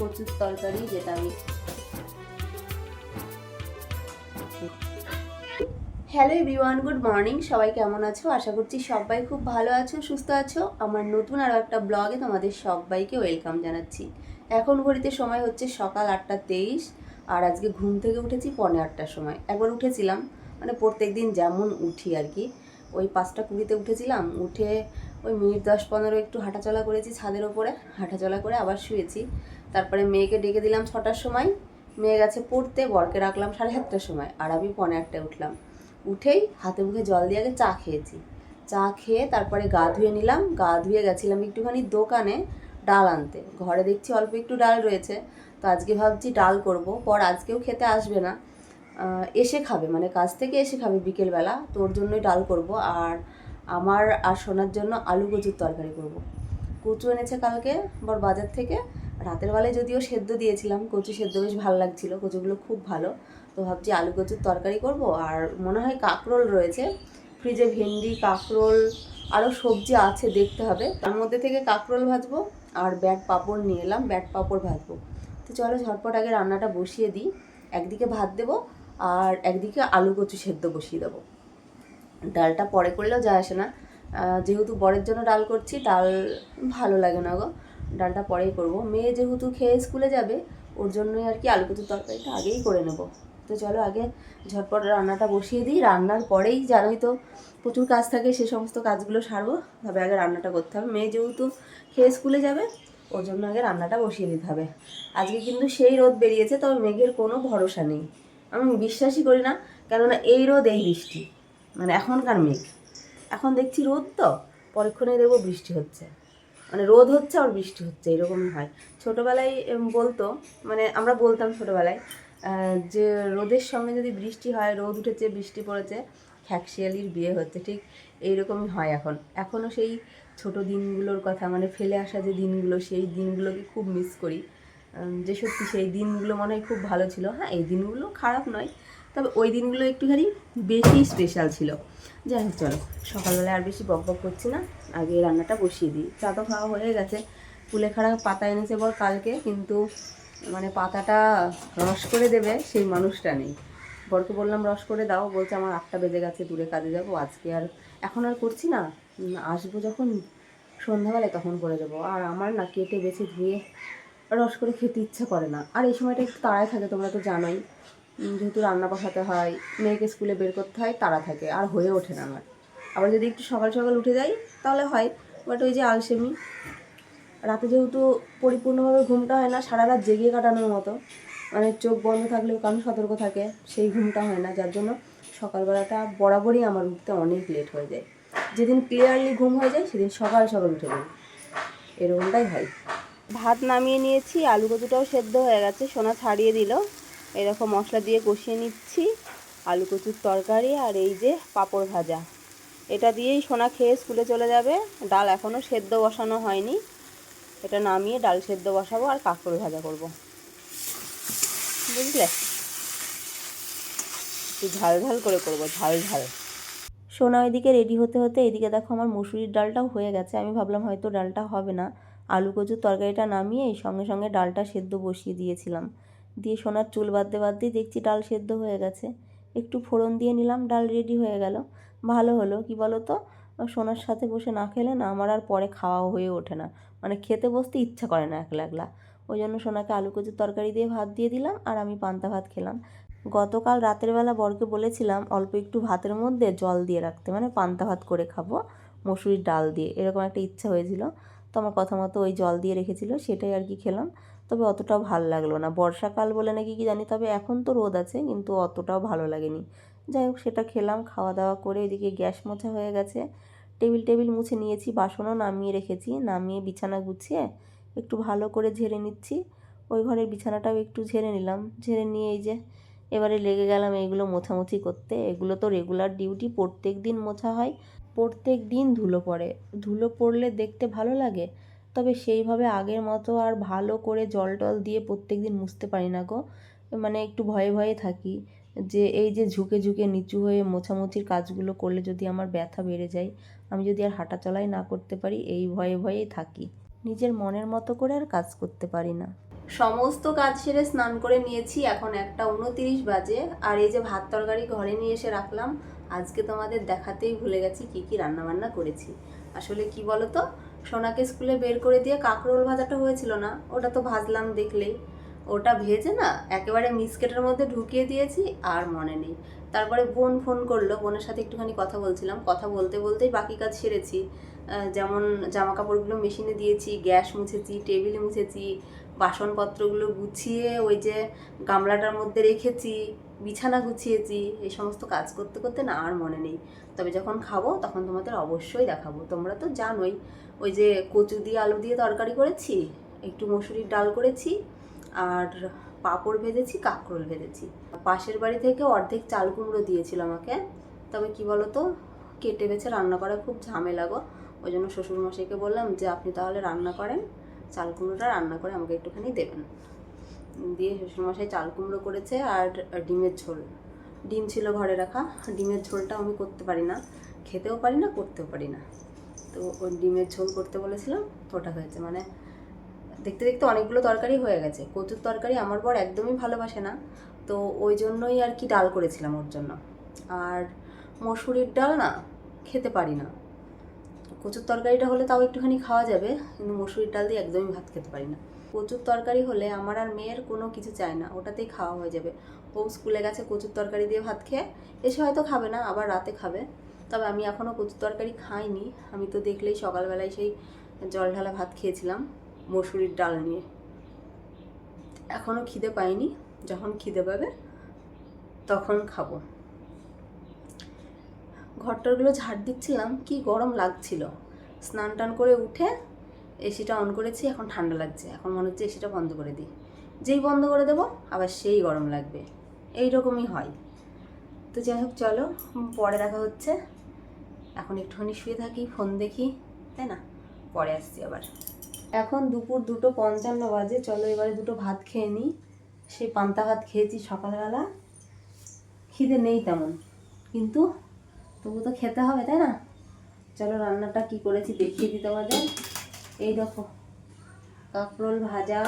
কচুর তরকারি, যেটা আমি হ্যালো এভরিওয়ান গুড মর্নিং সবাই কেমন আছো? আশা করছি সবাই খুব ভালো আছো, সুস্থ আছো। আমার নতুন আরও একটা ব্লগে তোমাদের সবাইকে ওয়েলকাম জানাচ্ছি। এখন ঘড়িতে সময় হচ্ছে সকাল আটটা তেইশ, আর আজকে ঘুম থেকে উঠেছি পৌনে আটটার সময়। একবার উঠেছিলাম মানে প্রত্যেক দিন যেমন উঠি আর কি। ওই পাঁচটা কুড়িতে উঠেছিলাম, উঠে ওই মিনিট দশ পনেরো একটু হাঁটাচলা করেছি ছাদের ওপরে, হাঁটাচলা করে আবার শুয়েছি। তারপরে মেয়েকে ডেকে দিলাম ছটার সময়। মেয়ে গেছে পড়তে, বরকে রাখলাম সাড়ে সাতটার সময়। আর আমি পৌনে আটটায় উঠলাম। উঠেই হাতে মুখে জল দিয়ে আগে চা খেয়েছি। চা খেয়ে তারপরে গা ধুয়ে নিলাম। গা ধুয়ে গেছিলাম একটুখানি দোকানে ডাল আনতে। ঘরে দেখছি অল্প একটু ডাল রয়েছে। তো আজকে ভাবছি ডাল করব। পর আজকেও খেতে আসবে না। এসে খাবে মানে কাজ থেকে এসে খাবে বিকেলবেলা। তোর জন্যই ডাল করব। আর আমার আর সোনার জন্য আলু কচুর তরকারি করব। কচু এনেছে কালকে বর বাজার থেকে। রাতের বেলায় যদিও সেদ্ধ দিয়েছিলাম, কচু সেদ্ধ বেশ ভালো লাগছিল, কচুগুলো খুব ভালো। তো ভাবছি আলু কচুর তরকারি করব, আর মনে হয় কাঁকরোল রয়েছে। ফ্রিজে ভেন্ডি, কাঁকরোল আরও সবজি আছে, দেখতে হবে। তার মধ্যে থেকে কাঁকরোল ভাজবো, আর ব্যাট পাঁপড় নিয়ে এলাম, ব্যাট পাঁপড় ভাজবো। তো চলো ঝটপট আগে রান্নাটা বসিয়ে দিই। একদিকে ভাত দেবো, আর একদিকে আলু কচু সেদ্ধ বসিয়ে দেবো। ডালটা পরে করলেও যায় আসে না। যেহেতু বরের জন্য ডাল করছি, ডাল ভালো লাগে না গো। ডালটা পরেই করব। মেয়ে যেহেতু খেয়ে স্কুলে যাবে, ওর জন্যই আর কি আলু কচুর তরকারিটা আগেই করে নেব। তো চলো আগে ঝটপট রান্নাটা বসিয়ে দিই। রান্নার পরেই জানোই তো প্রচুর কাজ থাকে, সে সমস্ত কাজগুলো সারবো। তবে আগে রান্নাটা করতে হবে। মেয়ে যেহেতু খেয়ে স্কুলে যাবে, ওর জন্য আগে রান্নাটা বসিয়ে দিতে হবে। আজকে কিন্তু সেই রোদ বেরিয়েছে, তবে মেঘের কোনো ভরসা নেই। আমি বিশ্বাসই করি না, কেননা এই রোদ, এই বৃষ্টি। মানে এখনকার মেঘ। এখন দেখছি রোদ তো পরক্ষণে দেখব বৃষ্টি হচ্ছে। মানে রোদ হচ্ছে আর বৃষ্টি হচ্ছে, এরকমই হয়। ছোটোবেলায় বলতো মানে আমরা বলতাম ছোটোবেলায় যে রোদের সঙ্গে যদি বৃষ্টি হয়, রোদ উঠেছে, বৃষ্টি পড়েছে, খ্যাকশিয়ালির বিয়ে হচ্ছে, ঠিক এইরকমই হয় এখন। এখনও সেই ছোট দিনগুলোর কথা মানে ফেলে আসা যে দিনগুলো, সেই দিনগুলোকে খুব মিস করি। যে সত্যি সেই দিনগুলো মনে হয় খুব ভালো ছিল। হ্যাঁ এই দিনগুলো খারাপ নয় তবে ওই দিনগুলো একটুখানি বেশি স্পেশাল ছিল। যাই হোক, চলো। সকালবেলা আর বেশি বক বক করছি না। আগে রান্নাটা বসিয়ে দিই। চা তো খাওয়া হয়ে গেছে। কুলেখাড়া পাতা এনেছে বল কালকে, কিন্তু মানে পাতাটা রস করে দেবে সেই মানুষটা নেই। বরকে বললাম, রস করে দাও। বলছে, আমার আটটা বেজে গেছে, দূরে কাজে যাব, আজকে আর এখন আর করছি না। আসব যখন সন্ধ্যাবেলায় তখন করে দেবো। আর আমার না কেটে বেছে ধুয়ে রস করে খেতে ইচ্ছা করে না। আর এই সময়টা একটু তাড়ায় থাকে, তোমরা তো জানোই। যেহেতু রান্না বসাতে হয়, মেয়েকে স্কুলে বের করতে হয় তাড়া থাকে, আর হয়ে ওঠে না আমার। আবার যদি একটু সকাল সকাল উঠে যাই, তাহলে হয় বাট ওই যে আলসেমি। রাতে যেহেতু পরিপূর্ণভাবে ঘুমটা হয় না সারা রাত জেগে কাটানোর মতো মানে চোখ বন্ধ থাকলেও কান সতর্ক থাকে, সেই ঘুমটা হয় না, যার জন্য সকালবেলাটা বরাবরই আমার উঠতে অনেক লেট হয়ে যায়। যেদিন ক্লিয়ারলি ঘুম হয়ে যায়, সেদিন সকাল সকাল উঠে যাই এরকমটাই হয়। ভাত নামিয়ে নিয়েছি, আলু কচুটাও সেদ্ধ হয়ে গেছে, সোনা ছাড়িয়ে দিল। এরকম মশলা দিয়ে কষিয়ে নিচ্ছি, আলু কচুর তরকারি আর এই যে পাঁপড় ভাজা। এটা দিয়েই সোনা খেয়ে স্কুলে চলে যাবে। ডাল এখনও সেদ্ধ বসানো হয়নি। এটা নামিয়ে ডাল সেদ্ধ বসাবো আর কাঁকড় ভাজা করব। বুঝলে? একটু ঝাল ঝাল করে করব, ঝাল ঝাল। সোনা ওইদিকে রেডি হতে হতে এদিকে দেখো আমার মুসুরির ডালটাও হয়ে গেছে। আমি ভাবলাম হয়তো ডালটা হবে না। আলু কচুর তরকারিটা নামিয়ে সঙ্গে সঙ্গে ডালটা সেদ্ধ বসিয়ে দিয়েছিলাম। দিয়ে সোনার চুল বাঁধতে বাঁধতেই দেখছি ডাল সেদ্ধ হয়ে গেছে। একটু ফোড়ন দিয়ে নিলাম, ডাল রেডি হয়ে গেল। ভালো হলো, কি বলো তো সোনার সাথে বসে না খেলে না আমার আর পরে খাওয়া হয়ে ওঠে না। মানে খেতে বসতে ইচ্ছা করে না একলা একলা। ওই জন্য সোনাকে আলু কচুর তরকারি দিয়ে ভাত দিয়ে দিলাম আর আমি পান্তা ভাত খেলাম। গতকাল রাতের বেলা বরকে বলেছিলাম অল্প একটু ভাতের মধ্যে জল দিয়ে রাখতে মানে পান্তা ভাত করে খাব, মসুরির ডাল দিয়ে। এরকম একটা ইচ্ছা হয়েছিল। তো আমার কথা মতো ওই জল দিয়ে রেখেছিল, সেটাই আর কি খেলাম। তবে অতটাও ভালো লাগল না। বর্ষাকাল বলে নাকি কি জানি, তবে এখন তো রোদ আছে, কিন্তু অতটাও ভালো লাগেনি। যাই হোক, সেটা খেলাম খাওয়া দাওয়া করে এদিকে গ্যাস মোছা হয়ে গেছে। টেবিল টেবিল মুছে নিয়েছি, বাসনও নামিয়ে রেখেছি, নামিয়ে বিছানা গুছিয়ে একটু ভালো করে ঝেড়ে নিচ্ছি। ওই ঘরের বিছানাটাও একটু ঝেড়ে নিলাম। ঝেড়ে নিয়ে এই যে এবারে লেগে গেলাম এইগুলো মোছামুছি করতে। এগুলো তো রেগুলার ডিউটি প্রত্যেক দিন মোছা হয়, প্রত্যেক দিন ধুলো পড়ে। ধুলো পড়লে দেখতে ভালো লাগে। তবে সেইভাবে আগের মতো আর ভালো করে জল টল দিয়ে প্রত্যেক দিন মুছতে পারি না গো। মানে একটু ভয়ে ভয়ে থাকি যে এই যে ঝুঁকে ঝুঁকে নিচু হয়ে মোছামুছির কাজগুলো করলে যদি আমার ব্যথা বেড়ে যায়, আমি যদি আর হাঁটা চলাই না করতে পারি, এই ভয়ে ভয়েই থাকি। নিজের মনের মতো করে আর কাজ করতে পারি না। সমস্ত কাজ সেরে স্নান করে নিয়েছি, এখন একটা উনতিরিশ বাজে। আর এই যে ভাত তরকারি ঘরে নিয়ে এসে রাখলাম, আজকে তোমাদের দেখাতেই ভুলে গেছি কি কি রান্না বান্না করেছি। আসলে কি বলো তো সোনাকে স্কুলে বের করে দিয়ে কাঁকরোল ভাজাটা হয়েছিল না, ওটা তো ভাজলাম দেখলেই। ওটা ভেজে না একেবারে মিসকেটের মধ্যে ঢুকিয়ে দিয়েছি আর মনে নেই। তারপরে বোন ফোন করল, বোনের সাথে একটুখানি কথা বলছিলাম। কথা বলতে বলতেই বাকি কাজ সেরেছি। যেমন জামা কাপড়গুলো মেশিনে দিয়েছি, গ্যাস মুছেছি, টেবিল মুছেছি, বাসনপত্রগুলো গুছিয়ে ওই যে গামলাটার মধ্যে রেখেছি, বিছানা গুছিয়েছি, এই সমস্ত কাজ করতে করতে না আর মনে নেই। তবে যখন খাব তখন তোমাদের অবশ্যই দেখাবো। তোমরা তো জানোই ওই যে কচু দিয়ে আলু দিয়ে তরকারি করেছি, একটু মসুরির ডাল করেছি, আর পাঁপড় ভেজেছি, কাঁকরোল ভেজেছি। পাশের বাড়ি থেকে অর্ধেক চাল কুমড়ো দিয়েছিল আমাকে। তবে কি বলো তো কেটে বেছে রান্না করা খুব ঝামেলা গো। ওই জন্য শ্বশুরমশাইকে বললাম যে, আপনি তাহলে রান্না করেন, চাল কুমড়োটা রান্না করে আমাকে একটুখানি দেবেন। দিয়ে শ্বশুরমশাই চাল কুমড়ো করেছে আর ডিমের ঝোল। ডিম ছিল ঘরে রাখা। ডিমের ঝোলটা আমি করতে পারি না। খেতেও পারি না, করতেও পারি না। তো ওই ডিমের ঝোল করতে বলেছিলাম ওটা হয়েছে। মানে দেখতে দেখতে অনেকগুলো তরকারি হয়ে গেছে। কচুর তরকারি আমার বর একদমই ভালোবাসে না, তো ওই জন্যই আর কি ডাল করেছিলাম ওর জন্য। আর মসুরির ডাল না খেতে পারি না। কচুর তরকারিটা হলে তাও একটুখানি খাওয়া যাবে, কিন্তু মসুরির ডাল দিয়ে একদমই ভাত খেতে পারি না। কচুর তরকারি হলে আমার আর মেয়ের কোনো কিছু চায় না, ওটাতেই খাওয়া হয়ে যাবে। ও স্কুলে গেছে, কচুর তরকারি দিয়ে ভাত খেয়ে, এসে হয়তো খাবে না, আবার রাতে খাবে। তবে আমি এখনও কচুর তরকারি খাইনি। আমি তো দেখলেই সকালবেলায় সেই জল ঢালা ভাত খেয়েছিলাম, মসুরির ডাল নিয়ে। এখনও খিদে পাইনি, যখন খিদে পাবে তখন খাব। ঘরটরগুলো ঝাড় দিচ্ছিলাম, কি গরম লাগছিল। স্নান টান করে উঠে এসিটা অন করেছি, এখন ঠান্ডা লাগছে। এখন মনে হচ্ছে এসিটা বন্ধ করে দিই। যেই বন্ধ করে দেবো, আবার সেই গরম লাগবে। এই রকমই হয়। তো যাই হোক, চলো, পরে দেখা হচ্ছে। এখন একটুখানি শুয়ে থাকি ফোন দেখি, তাই না? পরে আসছি আবার। এখন দুপুর দুটো পঞ্চান্ন বাজে, চলো এবারে দুটো ভাত খেয়ে নিই। সেই পান্তা ভাত খেয়েছি সকালবেলা। খিদে নেই তেমন, কিন্তু তবু তো খেতে হবে, তাই না? চলো রান্নাটা কি করেছি দেখিয়ে দিই তোমাদের। এই দেখো, কাঁকরোল ভাজা,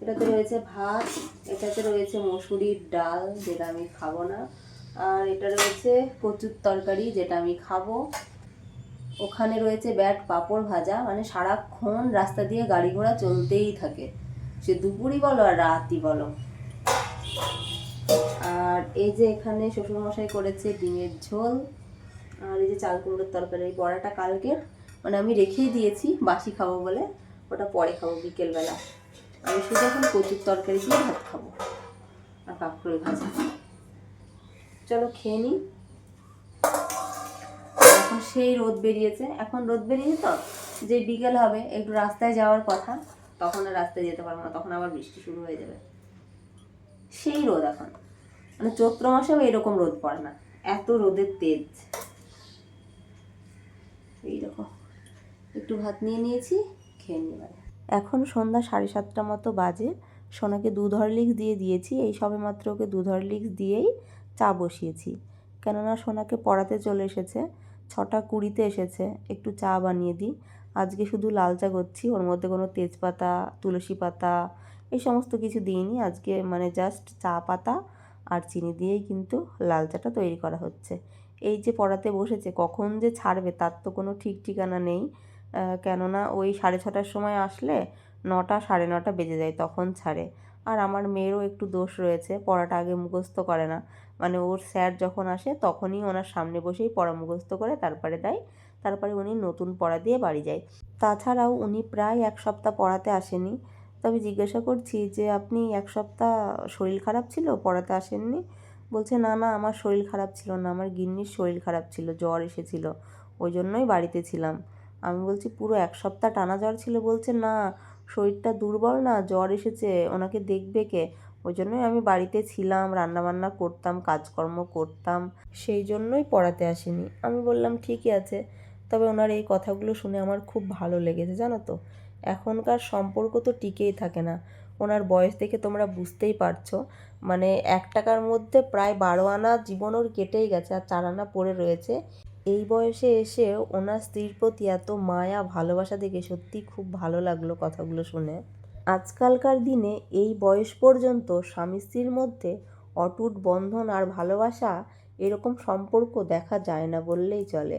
এটাতে রয়েছে ভাত, এটাতে রয়েছে মসুরির ডাল, যেটা আমি খাব না। আর এটা রয়েছে কচুর তরকারি যেটা আমি খাব। ওখানে রয়েছে ব্যাট পাঁপড় ভাজা মানে সারাক্ষণ রাস্তা দিয়ে গাড়ি ঘোড়া চলতেই থাকে। সে দুপুরই বলো আর রাতই বলো। আর এই যে এখানে শ্বশুরমশাই করেছে ডিমের ঝোল। আর এই যে চাল কুমড়োর তরকারি বড়াটা কালকের মানে আমি রেখেই দিয়েছি, বাসি খাব বলে, ওটা পরে খাব বিকেলবেলা। আমি শুধু এখন কচুর তরকারি দিয়ে ভাত খাব। আর কাঁকড়োল ভাজা। চলো খেয়ে নিই এখন সেই রোদ বেরিয়েছে। এখন রোদ বেরিয়েছে তো, যে বিকেল হবে, একটু রাস্তায় যাওয়ার কথা, তখন রাস্তায় যেতে পারব না, তখন আবার বৃষ্টি শুরু হয়ে যাবে। সেই রোদ এখন। মানে চৈত্র মাসেও এরকম রোদ পড়ে না, এত রোদের তেজ। এই দেখো, একটু ভাত নিয়ে নিয়েছি, খেয়ে নিয়ে এখন সন্ধ্যা সাড়ে সাতটা মতো বাজে। সোনাকে দুধ হরলিক্স দিয়ে দিয়েছি, এই সবে মাত্র ওকে দুধ হরলিক্স দিয়েই চা বসিয়েছি। কেননা সোনাকে পড়াতে চলে এসেছে, ছটা কুড়িতে এসেছে, একটু চা বানিয়ে দিই। আজকে শুধু লাল চা করছি, ওর মধ্যে কোনো তেজপাতা, তুলসী পাতা, এই সমস্ত কিছু দিইনি। আজকে মানে জাস্ট চা পাতা আর চিনি দিয়েই কিন্তু লাল চাটা তৈরি করা হচ্ছে। এই যে পড়াতে বসেছে, কখন যে ছাড়বে তার তো কোনো ঠিক ঠিকানা নেই। কেননা ওই সাড়ে ছটার সময় আসলে নটা সাড়ে নটা বেজে যায় তখন ছাড়ে। আর আমার মেয়েরও একটু দোষ রয়েছে, পড়াটা আগে মুখস্থ করে না। মানে ওর স্যার যখন আসে তখনই ওনার সামনে বসেই পড়া মুখস্থ করে, তারপরে দেয়। তারপরে উনি নতুন পড়া দিয়ে বাড়ি যায়। তাছাড়াও উনি প্রায় এক সপ্তাহ পড়াতে আসেনি। তবে জিজ্ঞাসা করছি যে, আপনি এক সপ্তাহ শরীর খারাপ ছিল? পড়াতে আসেননি? বলছে, না না, আমার শরীর খারাপ ছিল না। আমার গিন্নির শরীর খারাপ ছিল, জ্বর এসেছিল। ওই জন্যই বাড়িতে ছিলাম। আমি বলছি, পুরো এক সপ্তাহ টানা জ্বর ছিল? বলছে, না শরীরটা দুর্বল না, জ্বর এসেছে, ওনাকে দেখবে কে? ওই জন্যই আমি বাড়িতে ছিলাম, রান্নাবান্না করতাম, কাজকর্ম করতাম, সেই জন্যই পড়াতে আসিনি। আমি বললাম, ঠিকই আছে। তবে ওনার এই কথাগুলো শুনে আমার খুব ভালো লেগেছে, জানো তো? এখনকার সম্পর্ক তো টিকেই থাকে না। ওনার বয়স দেখে তোমরা বুঝতেই পারছ। মানে এক টাকার মধ্যে প্রায় বারো আনা জীবন ওর কেটেই গেছে, আর চার আনা পড়ে রয়েছে। এই বয়সে এসে ওনার স্ত্রীর প্রতি এত মায়া, ভালোবাসা দেখে সত্যি খুব ভালো লাগল কথাগুলো শুনে। আজকালকার দিনে এই বয়স পর্যন্ত স্বামী স্ত্রীর মধ্যে অটুট বন্ধন আর ভালোবাসা এরকম সম্পর্ক দেখা যায় না বললেই চলে।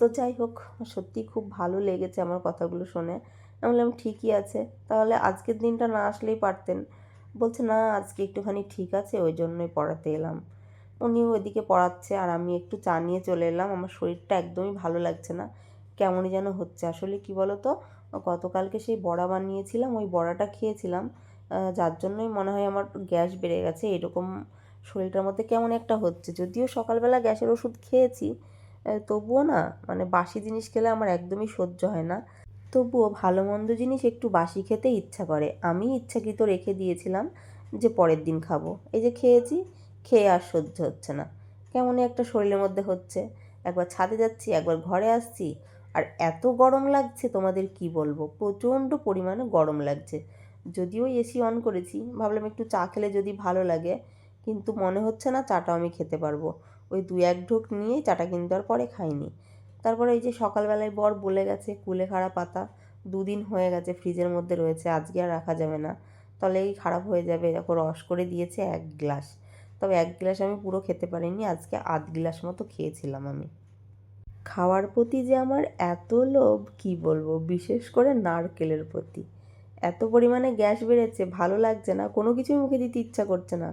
তো যাই হোক সত্যি খুব ভালো লেগেছে আমার কথাগুলো শুনে। আমি বললাম, ঠিকই আছে। তাহলে আজকের দিনটা না আসলেই পারতেন। বলছে, না, আজকে একটুখানি ঠিক আছে, ওই জন্যই পড়াতে এলাম। উনিও ওইদিকে পড়াচ্ছে আর আমি একটু চা নিয়ে চলে এলাম। আমার শরীরটা একদমই ভালো লাগছে না। কেমনই যেন হচ্ছে। আসলে কি বলো তো গতকালকে সেই বড়া বানিয়েছিলাম, ওই বড়াটা খেয়েছিলাম। যার জন্যই মনে হয় আমার গ্যাস বেড়ে গেছে। এরকম শরীরটার মধ্যে কেমন একটা হচ্ছে। যদিও সকালবেলা গ্যাসের ওষুধ খেয়েছি তবুও না মানে বাসি জিনিস খেলে আমার একদমই সহ্য হয় না। তবুও ভালো মন্দ জিনিস একটু বাসি খেতে ইচ্ছা করে। আমি ইচ্ছাকৃত রেখে দিয়েছিলাম যে পরের দিন খাব। এই যে খেয়েছি খেয়ে আর সহ্য হচ্ছে না। কেমনই একটা শরীরের মধ্যে হচ্ছে। একবার ছাদে যাচ্ছি, একবার ঘরে আসছি, আর এত গরম লাগছে, তোমাদের কি বলব? প্রচণ্ড পরিমাণে গরম লাগছে। যদিও এসি অন করেছি, ভাবলাম একটু চা খেলে যদি ভালো লাগে, কিন্তু মনে হচ্ছে না চাটাও আমি খেতে পারব। ওই দু এক ঢোক নিয়েই চাটা কিন্তু আর পরে খাইনি। তারপরে এই যে সকালবেলায় বর বলে গেছে, কুলে কুলেখাড়া পাতা দুদিন হয়ে গেছে, ফ্রিজের মধ্যে রয়েছে, আজকে আর রাখা যাবে না। তাহলে এই খারাপ হয়ে যাবে দেখো রস করে দিয়েছে এক গ্লাস। তবে এক গ্লাস আমি পুরো খেতে পারিনি, আজকে আধ গ্লাস মতো খেয়েছিলাম আমি। খাওয়ার প্রতি যে আমার এত লোভ, কি বলব? বিশেষ করে নারকেলের প্রতি। এত পরিমাণে গ্যাস বেড়েছে, ভালো লাগছে না, কোনো কিছুই মুখে দিতে ইচ্ছা করছে না।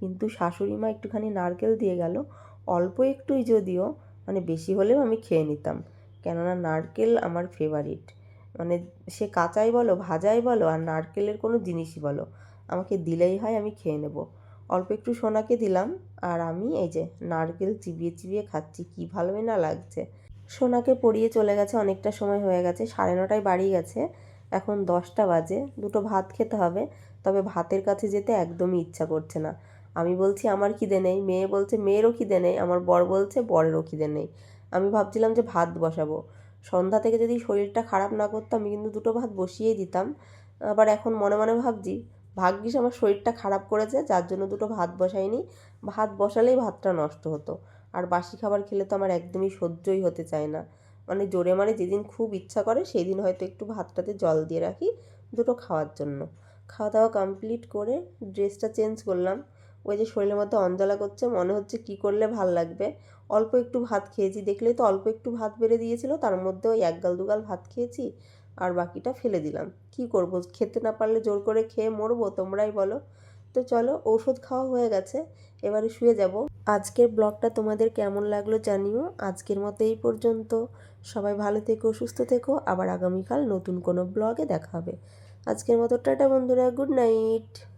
কিন্তু শাশুড়ি মা একটুখানি নারকেল দিয়ে গেল, অল্প একটুই যদিও মানে বেশি হলেও আমি খেয়ে নিতাম। কেননা নারকেল আমার ফেভারিট মানে সে কাঁচাই বলো, ভাজাই বলো, আর নারকেলের কোনো জিনিসই বলো, আমাকে দিলেই হয় আমি খেয়ে নেব। অল্প একটু সোনাকে দিলাম আর আমি এই যে নারকেল চিবিয়ে চিবিয়ে খাচ্ছি, কী ভালোই না লাগছে। সোনাকে পড়িয়ে চলে গেছে, অনেকটা সময় হয়ে গেছে, সাড়ে নটায় বাড়ি গেছে, এখন দশটা বাজে, দুটো ভাত খেতে হবে, তবে ভাতের কাছে যেতে একদমই ইচ্ছা করছে না। আমি বলছি, আমার খিদে নেই। মেয়ে বলছে, মেয়েরও খিদে নেই। আমার বর বলছে, বরেরও খিদে নেই। আমি ভাবছিলাম যে ভাত বসাবো। সন্ধ্যা থেকে যদি শরীরটা খারাপ না করতাম আমি কিন্তু দুটো ভাত বসিয়েই দিতাম। আবার এখন মনে মনে ভাবছি ভাগ্যিস আমার শরীরটা খারাপ করেছে, যার জন্য দুটো ভাত বসাইনি। ভাত বসালেই ভাতটা নষ্ট হতো। আর বাসি খাবার খেলে তো আমার একদমই সহ্যই হতে চায় না। মানে জোরে মারে যেদিন খুব ইচ্ছা করে সেই দিন হয়তো একটু ভাতটাতে জল দিয়ে রাখি দুটো খাওয়ার জন্য। খাওয়া দাওয়া কমপ্লিট করে ড্রেসটা চেঞ্জ করলাম। ওই যে শরীরের মধ্যে অঞ্জলা করছে, মনে হচ্ছে কি করলে ভালো লাগবে। অল্প একটু ভাত খেয়েছি দেখলেই তো অল্প একটু ভাত বেড়ে দিয়েছিল, তার মধ্যে ওই এক গাল দুগাল ভাত খেয়েছি। আর বাকিটা ফেলে দিলাম। কি করব? খেতে না পারলে জোর করে খেয়ে মরবো? তোমরাই বলো। তো চলো ওষুধ খাওয়া হয়ে গেছে। এবারে শুয়ে যাব। আজকের ব্লগটা তোমাদের কেমন লাগল জানিও। আজকের মতো এই পর্যন্ত। সবাই ভালো থেকো, সুস্থ থেকো। আবার আগামীকাল নতুন কোনো ব্লগে দেখা হবে। আজকের মতো টাটা বন্ধুরা, গুড নাইট।